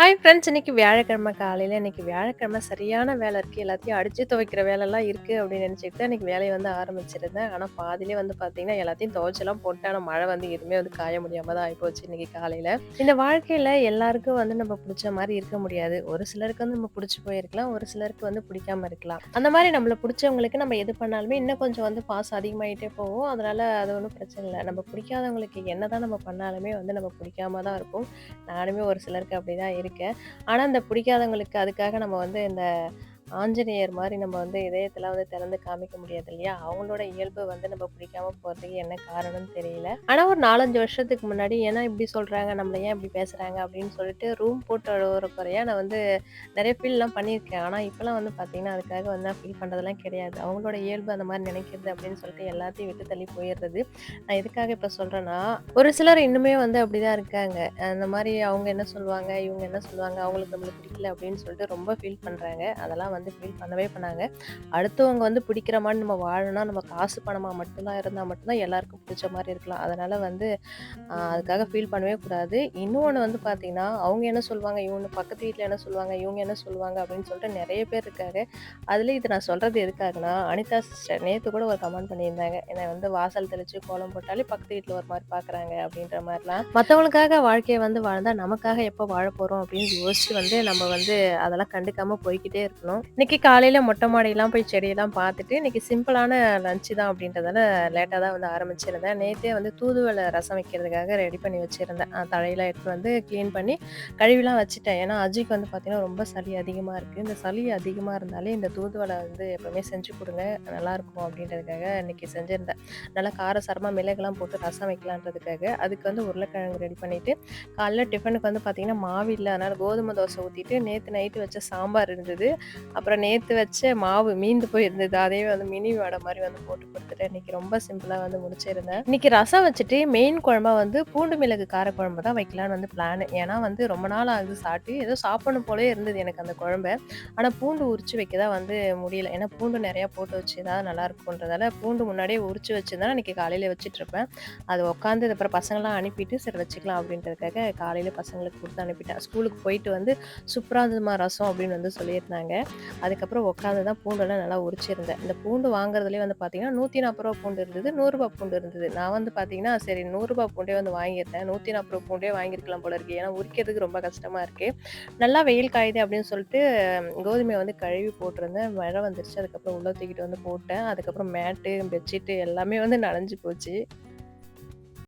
Hi friends இன்னைக்கு வியாழக்கிழமை காலையில் இன்னைக்கு வியாழக்கிழமை சரியான வேலை இருக்குது எல்லாத்தையும் அடித்து துவைக்கிற வேலைலாம் இருக்குது அப்படின்னு நினச்சிட்டு தான் இன்னைக்கு வேலையை வந்து ஆரம்பிச்சிருந்தேன். ஆனால் பாதிலே வந்து பார்த்தீங்கன்னா, எல்லாத்தையும் துவைச்செல்லாம் போட்டு ஆனால் மழை வந்து எதுவுமே வந்து காய முடியாமல் தான் ஆயிப்போச்சு இன்னைக்கு காலையில் இந்த வாழ்க்கையில் எல்லாருக்கும் வந்து நம்ம பிடிச்ச மாதிரி இருக்க முடியாது. ஒரு சிலருக்கு வந்து நம்ம பிடிச்சி போயிருக்கலாம். ஒரு சிலருக்கு வந்து பிடிக்காம இருக்கலாம். அந்த மாதிரி நம்மள பிடிச்சவங்களுக்கு நம்ம எது பண்ணாலுமே இன்னும் கொஞ்சம் வந்து பாசம் அதிகமாகிட்டே போகும். அதனால் அது ஒன்றும் பிரச்சனை இல்லை நம்ம பிடிக்காதவங்களுக்கு என்னதான் நம்ம பண்ணாலுமே வந்து நம்ம பிடிக்காம தான் இருக்கும். நானுமே ஒரு சிலருக்கு அப்படிதான் இருக்கேன். ஆனால் இந்த பிடிக்காதவங்களுக்கு அதுக்காக நம்ம வந்து இந்த ஆஞ்சநேயர் மாதிரி நம்ம வந்து இதயத்தில் வந்து திறந்து காமிக்க முடியாது இல்லையா? அவங்களோட இயல்பு வந்து நம்ம பிடிக்காம போகிறதுக்கு என்ன காரணம்னு தெரியல. ஆனால் ஒரு 4, 5 வருஷத்துக்கு முன்னாடி ஏன்னா இப்படி சொல்கிறாங்க நம்மளை ஏன் இப்படி பேசுகிறாங்க அப்படின்னு சொல்லிட்டு ரூம் போட்டு ஒரு குறையாக நான் வந்து நிறைய ஃபீல்லாம் பண்ணியிருக்கேன். ஆனால் இப்போலாம் வந்து பார்த்தீங்கன்னா, அதுக்காக வந்து நான் ஃபீல் பண்ணுறதெல்லாம் கிடையாது. அவங்களோட இயல்பு அந்த மாதிரி நினைக்கிறது அப்படின்னு சொல்லிட்டு எல்லாத்தையும் விட்டு தள்ளி போயிடுறது நான் எதுக்காக இப்போ சொல்கிறேன்னா ஒரு சிலர் இன்னுமே வந்து அப்படிதான் இருக்காங்க. அந்த மாதிரி அவங்க என்ன சொல்லுவாங்க? இவங்க என்ன சொல்லுவாங்க? அவங்களுக்கு நம்மளுக்கு பிடிக்கல அப்படின்னு சொல்லிட்டு ரொம்ப ஃபீல் பண்ணுறாங்க அதெல்லாம் வந்து வந்து ஃபீல் பண்ணவே பண்ணாங்க. அடுத்தவங்க வந்து பிடிக்கிற மாதிரி நம்ம வாழணும் நம்ம காசு பணமாக மட்டும் தான் மட்டும்தான் எல்லாருக்கும் பிடிச்ச மாதிரி இருக்கலாம். அதனால் வந்து அதுக்காக ஃபீல் பண்ணவே கூடாது. இன்னொன்று வந்து பார்த்தீங்கன்னா, அவங்க என்ன சொல்லுவாங்க? இவங்க பக்கத்து வீட்டில் என்ன சொல்லுவாங்க? இவங்க என்ன சொல்லுவாங்க? அப்படின்னு சொல்லிட்டு நிறைய பேர் இருக்காங்க. அதில் இது நான் சொல்கிறது எதுக்காகனா அனிதா சிஸ்டர் நேற்று கூட ஒரு கமெண்ட் பண்ணியிருந்தாங்க. என்னை வந்து வாசல் தெளிச்சு கோலம் போட்டாலே பக்கத்து வீட்டில் ஒரு மாதிரி பார்க்குறாங்க அப்படின்ற மாதிரிலாம் மற்றவங்களுக்காக வாழ்க்கையை வந்து வாழ்ந்தால் நமக்காக எப்போ வாழ போகிறோம் அப்படின்னு யோசிச்சு வந்து நம்ம வந்து அதெல்லாம் கண்டுக்காமல் போய்க்கிட்டே இருக்கணும். இன்னைக்கு காலையில மொட்டை மாடியெல்லாம் போய் செடியெல்லாம் பார்த்துட்டு, இன்னைக்கு சிம்பிளான லஞ்ச் தான் அப்படின்றதால லேட்டாக தான் வந்து ஆரம்பிச்சிருந்தேன். நேற்றே வந்து தூதுவளை ரசம் வைக்கிறதுக்காக ரெடி பண்ணி வச்சுருந்தேன் அ தழையெல்லாம் வந்து க்ளீன் பண்ணி கழுவிலாம் வச்சுட்டேன். ஏன்னா, அஜிக்கு வந்து பார்த்தீங்கன்னா, ரொம்ப சளி அதிகமாக இருக்குது இந்த சளி அதிகமாக இருந்தாலே இந்த தூதுவளை வந்து எப்பவுமே செஞ்சு கொடுங்க நல்லாயிருக்கும் அப்படின்றதுக்காக இன்னைக்கு செஞ்சிருந்தேன். நல்லா காரசாரமாக மிளகுலாம் போட்டு ரசம் வைக்கலான்றதுக்காக. அதுக்கு வந்து உருளைக்கிழங்கு ரெடி பண்ணிவிட்டு காலைல டிஃபனுக்கு வந்து பார்த்தீங்கன்னா, மாவு இல்லை அதனால் கோதுமை தோசை ஊற்றிட்டு நேற்று நைட்டு வச்ச சாம்பார் இருந்தது. அப்புறம் நேற்று வச்ச மாவு மீந்து போயிருந்தது. அதையே வந்து மினி வடை மாதிரி வந்து போட்டு கொடுத்துட்டு இன்னைக்கு ரொம்ப சிம்பிளாக வந்து முடிச்சிருந்தேன். இன்னைக்கு ரசம் வச்சுட்டு மெயின் குழம்பா வந்து பூண்டு மிளகு காரக்குழம்பு தான் வைக்கலான்னு வந்து பிளான் ஏன்னா வந்து ரொம்ப நாள் ஆகுது சாப்பிட்டு. ஏதோ சாப்பிடணும் போலே இருந்தது எனக்கு அந்த குழம்ப. ஆனால் பூண்டு உரிச்சு வைக்க தான் வந்து முடியல. ஏன்னா, பூண்டு நிறையா போட்டு வச்சு தான் நல்லாயிருக்குன்றதால, பூண்டு முன்னாடியே உரிச்சு வச்சுருந்தா இன்னைக்கு காலையில் வச்சுட்டு இருப்பேன் அது உட்காந்து அப்புறம் பசங்களாம் அனுப்பிட்டு, சரி வச்சுக்கலாம் அப்படின்றதுக்காக காலையில் பசங்களுக்கு கொடுத்து அனுப்பிட்டேன். ஸ்கூலுக்கு போயிட்டு வந்து சூப்பராக இருந்ததுமா ரசம் அப்படின்னு வந்து சொல்லியிருந்தாங்க. அதுக்கப்புறம் உட்காந்து தான் பூண்டெல்லாம் நல்லா உரிச்சிருந்தேன். இந்த பூண்டு வாங்குறதுலேயே வந்து பார்த்தீங்கன்னா, நூற்றி நாற்பது ரூபா பூண்டு இருந்தது. நூறுரூபா பூண்டு இருந்தது. நான் வந்து பார்த்தீங்கன்னா, சரி நூறுரூபா பூண்டே வந்து வாங்கியிருந்தேன். நூற்றி நாற்பது ரூபா பூண்டே வாங்கியிருக்கலாம் போல இருக்கு. ஏன்னா, உரிக்கிறதுக்கு ரொம்ப கஷ்டமாக இருக்குது நல்லா வெயில் காயுது அப்படின்னு சொல்லிட்டு கோதுமையை வந்து கழுவி போட்டிருந்தேன். மழை வந்துருச்சு. அதுக்கப்புறம் உள்ள தூக்கிட்டு வந்து போட்டேன். அதுக்கப்புறம் மேட்டு, பெட்ஷீட்டு எல்லாமே வந்து நனைஞ்சு போச்சு.